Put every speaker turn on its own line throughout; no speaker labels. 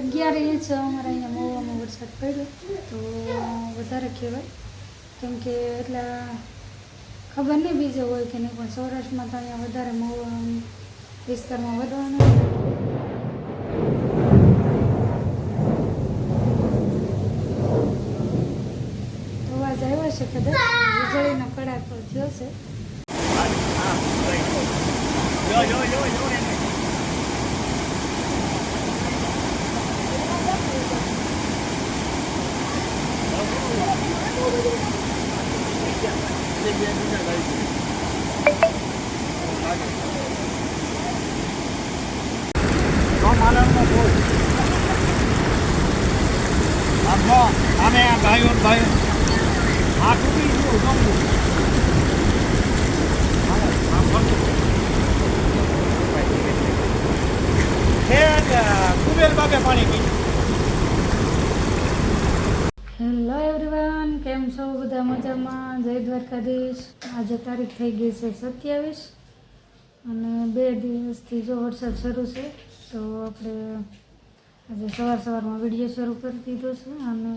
અગિયાર ઇંચ અમારે અહીંયા મહુવામાં વરસાદ પડ્યો, તો વધારે કહેવાય. કેમ કે એટલા ખબર નહીં બીજે હોય કે નહીં, પણ સૌરાષ્ટ્રમાં તો અહીંયા વધારે મહુવા વિસ્તારમાં વધવાનો. તો અવાજ આવ્યો છે કદાચ? વીજળીનો કડાકો થયો છે.
આમે આ ભાઈઓ ભાઈઓ આ તૂટી ગયું કુબેર બાબે પાણી પી.
હેલો એવરીવન કેમ છો બધા મજામાં? જય દ્વારકાધીશ. આજે તારીખ થઈ ગઈ છે સત્યાવીસ અને બે દિવસથી જો વરસાદ શરૂ છે, તો આપણે આજે સવાર સવારમાં વીડિયો શરૂ કરી દીધો છે અને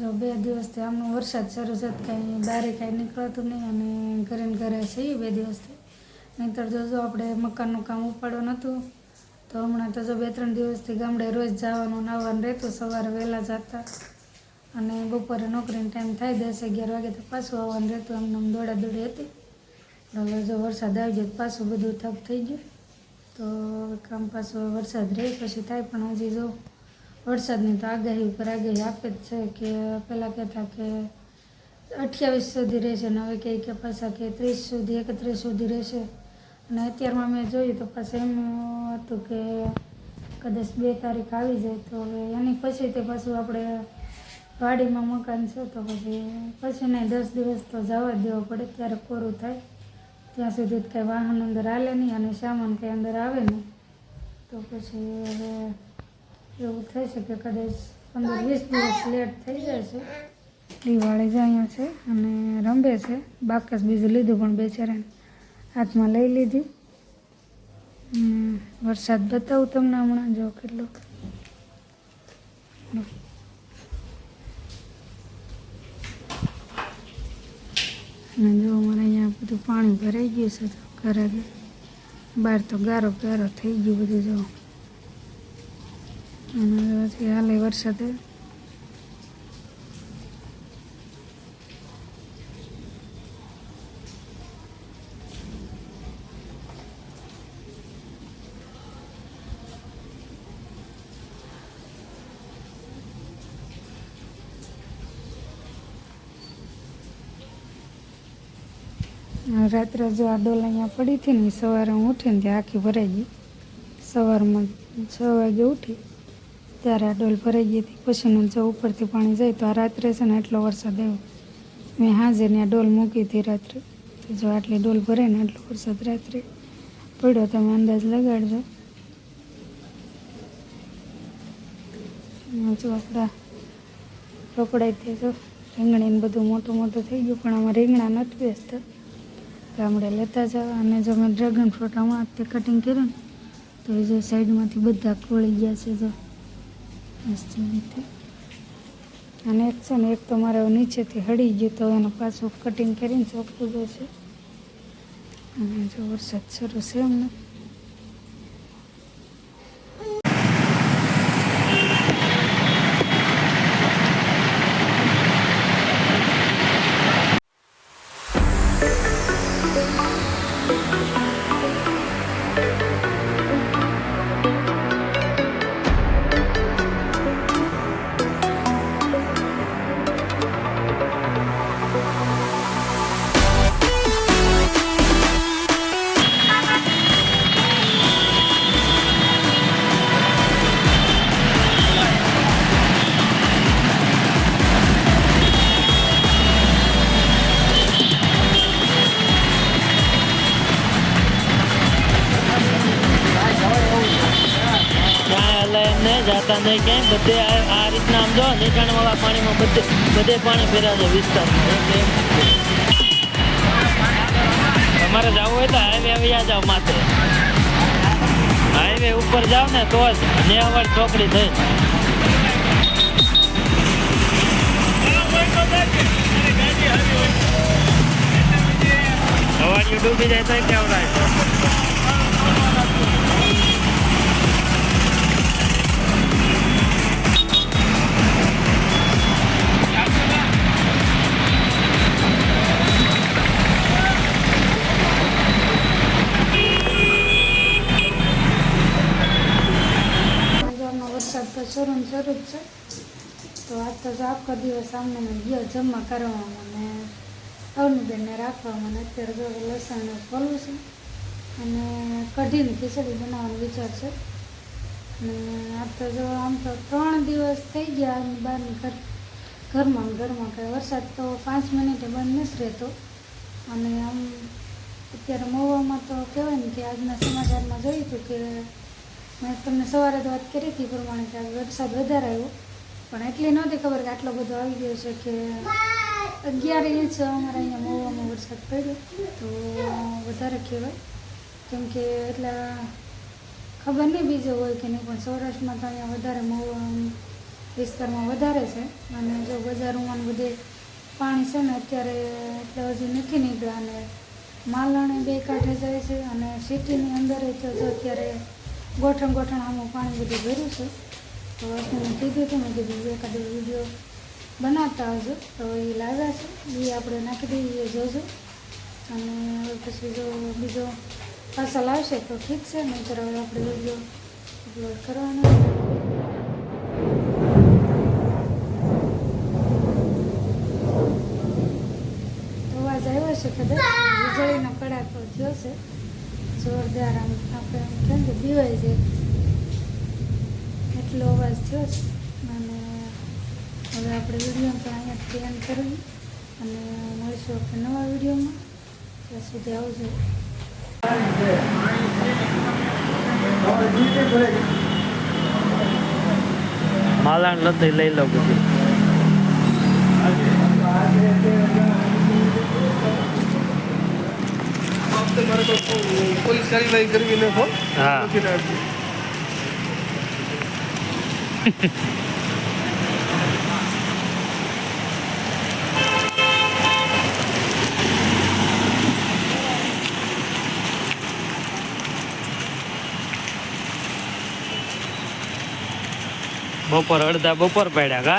જો બે દિવસથી આમનો વરસાદ શરૂ છે કાંઈ દારે કાંઈ નીકળતું નહીં અને ઘરે ઘરે છીએ બે દિવસથી નહીંતર જો જો આપણે મકાનનું કામ ઉપાડવાનું નહોતું તો હમણાં તો જો બે ત્રણ દિવસથી ગામડે રોજ જવાનું નાવાનું રહેતું, સવારે વહેલા જતા. અને બપોરે નોકરીનો ટાઈમ થાય, દસ અગિયાર વાગે તો પાછું આવવાનું રહેતું, એમને દોડા દોડી હતી. હવે જો વરસાદ આવી જાય પાછું બધું થપ થઈ ગયું. તો કામ પાછું વરસાદ રહે પછી થાય, પણ હજી જો વરસાદની તો આગાહી ઉપર આગાહી આપે જ છે કે પહેલાં કહેતા કે અઠ્યાવીસ સુધી રહેશે ને હવે કહે કે પાછા કે ત્રીસ સુધી, એકત્રીસ સુધી રહેશે. અને અત્યારમાં મેં જોયું તો પાછું એમ હતું કે કદાચ બે તારીખ આવી જાય તો હવે એની પછી તે પાછું આપણે વાડીમાં મકાન છે તો પછી પછી નહીં, દસ દિવસ તો જવા દેવો પડે, ત્યારે કોરું થાય. ત્યાં સુધી કંઈ વાહન અંદર હાલે નહીં અને સામાન કંઈ અંદર આવે નહીં. તો પછી હવે એવું થઈ કે કદાચ પંદર વીસ દિવસ લેટ થઈ જાય છે. દિવાળી જ અહીંયા છે અને રમે છે. બાકસ બીજું લીધું પણ બેચારાને હાથમાં લઈ લીધી. વરસાદ બતાવું તમને હમણાં, જો કેટલો. અને જો બધું પાણી ભરાઈ ગયું છે ઘરે બહાર તો ગારો ગારો થઈ ગયું બધું જો. અને હાલે વરસાદે. રાત્રે જો આ ડોલ અહીંયા પડી હતી ને સવારે હું ઉઠીને ત્યાં આખી ભરાઈ ગઈ. સવારમાં છ વાગે ઉઠી ત્યારે આ ડોલ ભરાઈ ગઈ હતી. પછીનું જો ઉપરથી પાણી જાય તો આ રાત્રે છે ને એટલો વરસાદ આવ્યો. મેં હાજે ને આ ડોલ મૂકી હતી રાત્રે. તો જો આટલી ડોલ ભરે ને આટલો વરસાદ રાત્રે પડ્યો તમે અંદાજ લગાડજો. જો આપણા રોકડાઈ તે જો રીંગણીને બધું મોટું મોટું થઈ ગયું પણ આમાં રીંગણા નથી બેસતા. ગામડે લેતા જવા અને જો મેં ડ્રેગન ફ્રૂટ હમણાં તે કટિંગ કર્યું ને, તો એ જો સાઈડમાંથી બધા ખોળી ગયા છે જો. મસ્ત રીતે. અને એક છે ને, એક તો મારે નીચેથી હળી ગયું તો એનું પાછું કટિંગ કરીને ચોખ્ખું જશે. અને જો વરસાદ શરૂ છે એમને
એમ નહીં ક્યાંય. બધે આ રીતના આમ જો નીચાણવાળા પાણીમાં બધે બધે પાણી ફેર્યા છે વિસ્તારમાં. એટલે તમારે જવું હોય તો હાઈવે આવી જાવ માથે. હાઈવે ઉપર જાવ ને તો જ નેવડ ચોકડી થઈ. સવારીઓ ડૂબી જાય તો
હજારનો શરૂ છે. તો આજ તો જો આખો દિવસ આમને ગયો જમા કરવામાં ને અવનીબેનને રાખવામાં ને અત્યારે જો લસણ ખોલું છે. અને કઢીને ખીચડી બનાવવાનો વિચાર છે. ને આજ તો જો આમ તો ત્રણ દિવસ થઈ ગયા આમ બહારની ઘર ઘરમાં ઘરમાં કંઈ વરસાદ તો પાંચ મિનિટે બંધ નથી રહેતો. અને આમ અત્યારે મોવામાં તો કહેવાય ને કે આજના સમાચારમાં જોયું હતું કે મેં તમને સવારે તો વાત કરી હતી પ્રમાણે કે વરસાદ વધારે આવ્યો પણ એટલી નહોતી ખબર કે આટલો બધો આવી ગયો છે કે અગિયાર ઇંચ અમારા અહીંયા મહુવામાં વરસાદ પડ્યો. તો વધારે કહેવાય. કેમ કે એટલા ખબર નહીં બીજે હોય કે નહીં, પણ સૌરાષ્ટ્રમાં તો અહીંયા વધારે મહુવા વિસ્તારમાં વધારે છે. અને જો બજારોમાં બધે પાણી છે ને અત્યારે એટલે હજી નથી નીકળ્યા અને માલણે બે કાંઠે જાય છે અને સિટીની અંદર તો અત્યારે ગોઠણ ગોઠણ આમાં પાણી બધું ભર્યું છે. તો મેં કીધું હતું, મેં કીધું એકાદ વીડિયો બનાવતા આવજો તો એ લાવ્યા છે. એ આપણે નાખી દઈએ જોજો. અને હવે પછી જો બીજો પાર્સલ આવશે તો ઠીક છે. નહીંતર હવે આપણે વીડિયો અપલોડ કરવાનો છે. કદાચ? વીજળીનો કડાકો થયો છે. જોરદાર આમ આપણે આમ કેમ કે દીવાય છે. એટલો અવાજ થયો છે. અને હવે આપણે વીડિયો પણ અહીંયા ટ્રેન કરવી અને મળીશું આપણે નવા વિડીયોમાં. ત્યાં સુધી આવજો.
માલાણ નથી લઈ લો બધી.
પોલીસ કાર્યવાહી કરવી ને ફોન.
હા. બપોર અડધા બપોર પડ્યા કા?